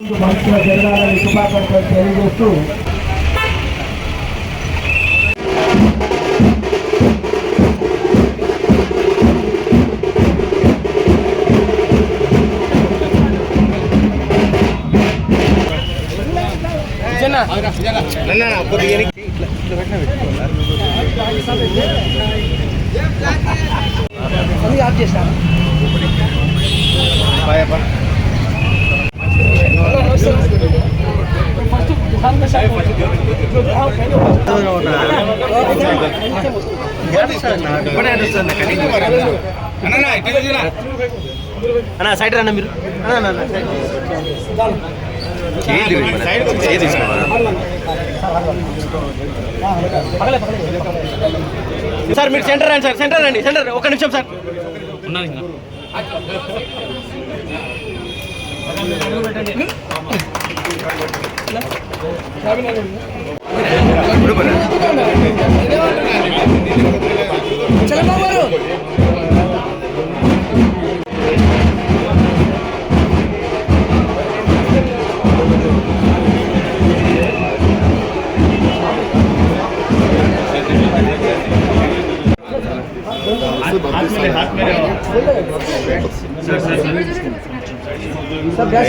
మంచిగా జరగాలని శుభాకాంక్షలు తెలియజేస్తూ అన్న సైడ్ రండి అన్న, అన్న, సైడ్. చేయి సార్ మీరు సెంటర్ రండి సార్. సెంటర్ రండి సెంటర్ ఒక నిమిషం సార్. చలబాబు గారు हाथ में हाथ में Sen biraz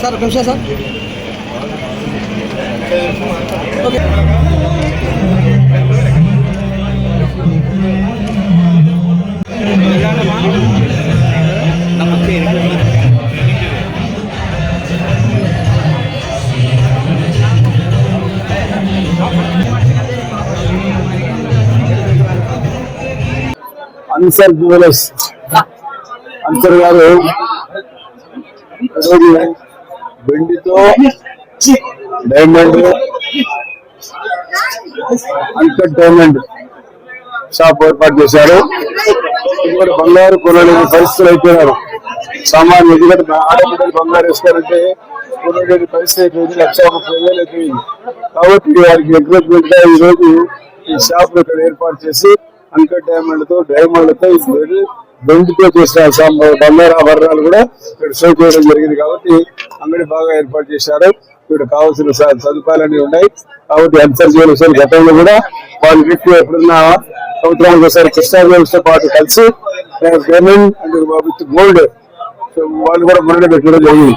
సార్ ఒక నిమిషం సార్. అన్సర్ జ్యువెలర్స్ అన్సర్ గారు ఈరోజు వెండితో డైమండ్ అంకట్ డైమండ్ షాప్ ఏర్పాటు చేశారు. ఇక్కడ బంగారు కొనలేని పరిస్థితులు అయిపోయినారు సామాన్య ఎందుకంటే ఆడపిల్లలు బంగారు వేస్తారంటే కొనలేని పరిస్థితి అయిపోయింది. లక్ష ముప్పై వేలు అయిపోయింది. కాబట్టి వారికి ఎంకరేజ్మెంట్గా ఈ రోజు ఈ షాప్ ఇక్కడ ఏర్పాటు చేసి అంకట్ డైమండ్తో డైమండ్తో ఇప్పుడు వెండితో చేసిన బంగారు ఆభరణాలు కూడా ఇక్కడ షో చేయడం జరిగింది. కాబట్టి అంగడి బాగా ఏర్పాటు చేశారు. వీడు కావాల్సిన సదుపాయాలన్నీ ఉన్నాయి. కాబట్టి అన్సర్ జ్యువెలర్స్ గతంలో కూడా వాళ్ళు గిఫ్ట్ ఎప్పుడున్నా సంవత్సరానికి ఒకసారి కృష్ణా జ్యువెలర్స్ పాటు కలిసి పేమెంట్ అండ్ విత్ గోల్డ్ వాళ్ళు కూడా మొదలు పెట్టడం జరిగింది.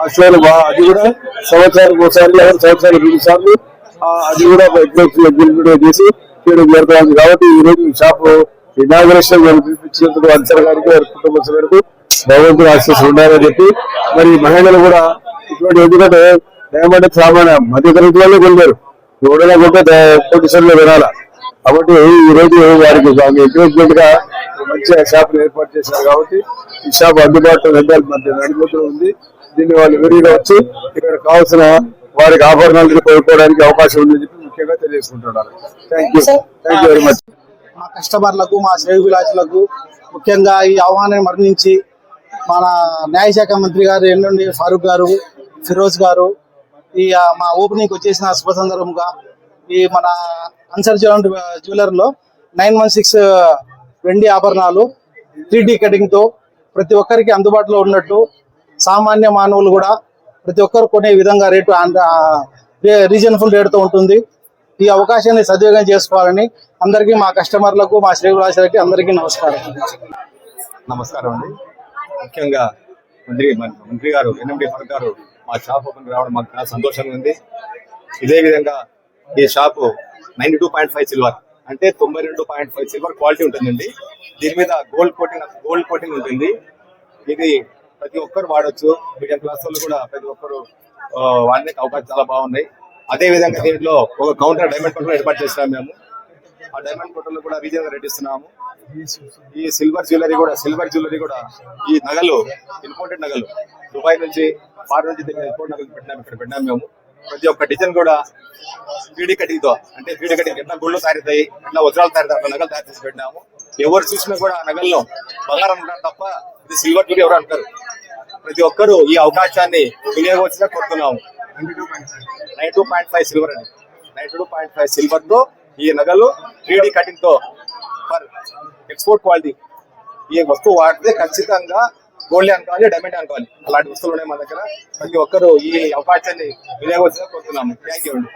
ఆ షోలు అది కూడా సంవత్సరానికి ఒకసారి సంవత్సరానికి రెండు సార్లు అది కూడా ఎగ్జిక్యూటివ్ చేసి చేయడం జరుగుతుంది. కాబట్టి ఈ రోజు ఈ షాప్ ఇనాగ్రేషన్ పిలిపించినందుకు అన్సర్ గారికి వారి కుటుంబ సభ్యులకు భగవంతుడు ఆశీస్సులు ఉండాలని చెప్పి మరి మహిళలు కూడా ఇటువంటి ఎందుకంటే డైమండ్ సామాన్య మధ్యతరగతి వాళ్ళే కొన్నారు ఎవడైనా కొంటే పొజిషన్లో వినాలా. కాబట్టి ఈ రోజు వారికి ఎంకరేజ్మెంట్గా మంచి షాప్ ఏర్పాటు చేశారు కాబట్టి ఈ షాప్ అందుబాటులో వెందాల మధ్య నడిపోతూ ఉంది. దీన్ని వాళ్ళు విరిగా వచ్చి ఇక్కడ కావాల్సిన వారికి ఆభరణాలు కోరుకోవడానికి అవకాశం ఉందని చెప్పి ముఖ్యంగా తెలియజేసుకుంటున్నారు thank you thank you very much మా కస్టమర్లకు మా శ్రేయోభిలాషులకు ముఖ్యంగా ఈ ఆహ్వానం మరణించి మన న్యాయశాఖ మంత్రి గారు ఎల్లుండి ఫారూక్ గారు ఫిరోజ్ గారు ఈ మా ఓపెనింగ్ వచ్చేసిన శుభ సందర్భంగా ఈ మన అన్సర్ జ్యువెలర్లో నైన్ వన్ సిక్స్ వెండి ఆభరణాలు త్రీ డి కటింగ్తో ప్రతి ఒక్కరికి అందుబాటులో ఉన్నట్టు సామాన్య మానవులు కూడా ప్రతి ఒక్కరు కొనే విధంగా రేటు రీజనబుల్ రేటుతో ఉంటుంది. ఈ అవకాశాన్ని సద్వినియోగం చేసుకోవాలని అందరికీ మా కస్టమర్లకు మా శ్రేయులాశలకి అందరికీ నమస్కారం. నమస్కారం అండి. ముఖ్యంగా మంత్రి మంత్రి గారు ఎన్ఎండి గారు మా షాప్ ఓపెన్ రావడం మాకు చాలా సంతోషంగా ఉంది. ఇదే విధంగా ఈ shop ninety two point five silver అంటే తొంభై రెండు పాయింట్ ఫైవ్ సిల్వర్ క్వాలిటీ ఉంటుందండి. దీని మీద గోల్డ్ కోటింగ్ గోల్డ్ కోటింగ్ ఉంటుంది. ఇది ప్రతి ఒక్కరు వాడొచ్చు. మీడియం క్లాస్ వాళ్ళు కూడా ప్రతి ఒక్కరు వాడడానికి అవకాశం చాలా బాగున్నాయి. అదే విధంగా దీంట్లో ఒక కౌంటర్ డైమండ్ కౌంటర్ ఏర్పాటు చేసినాం మేము. ఆ డైమండ్ కౌంటర్ కూడా రీజనల్ రేట్ ఇస్తున్నాము. ఈ సిల్వర్ జ్యువెలరీ కూడా సిల్వర్ జ్యువెలరీ కూడా ఈ నగలు ఇంపోర్టెడ్ నగలు దుబాయ్ నుంచి ఫారెన్ నుంచి పెట్టినాం ఇక్కడ పెట్టినాం మేము ప్రతి ఒక్క డిజైన్ కూడా త్రీడీ కటింగ్తో అంటే త్రీడీ కటింగ్ ఎట్లా గుళ్ళు తయారవుతాయి ఎట్లా వజ్రాలు తయారవుతాయి నగలు తయారు చేసి పెట్టినాము. ఎవరు చూసినా కూడా ఆ నగల్లో బంగారం ఉంటారు తప్ప ఇది సిల్వర్ జ్యువెలరీ ఎవరు అంటారు. ప్రతి ఒక్కరు ఈ అవకాశాన్ని వినియోగించినా కోరుతున్నాము. Nine two point five silver అండి. నైన్ టూ పాయింట్ ఫైవ్ సిల్వర్తో ఈ నగలు త్రీ కటింగ్తో ఫర్ ఎక్స్పోర్ట్ క్వాలిటీ ఈ వస్తువు వాడితే ఖచ్చితంగా గోల్డ్ అనుకోవాలి డైమండ్ అనుకోవాలి అలాంటి వస్తువులు ఉన్నాయి మన దగ్గర. ప్రతి ఒక్కరు ఈ అవకాశాన్ని వినియోగించగా కోరుతున్నాము. థ్యాంక్ యూ అండి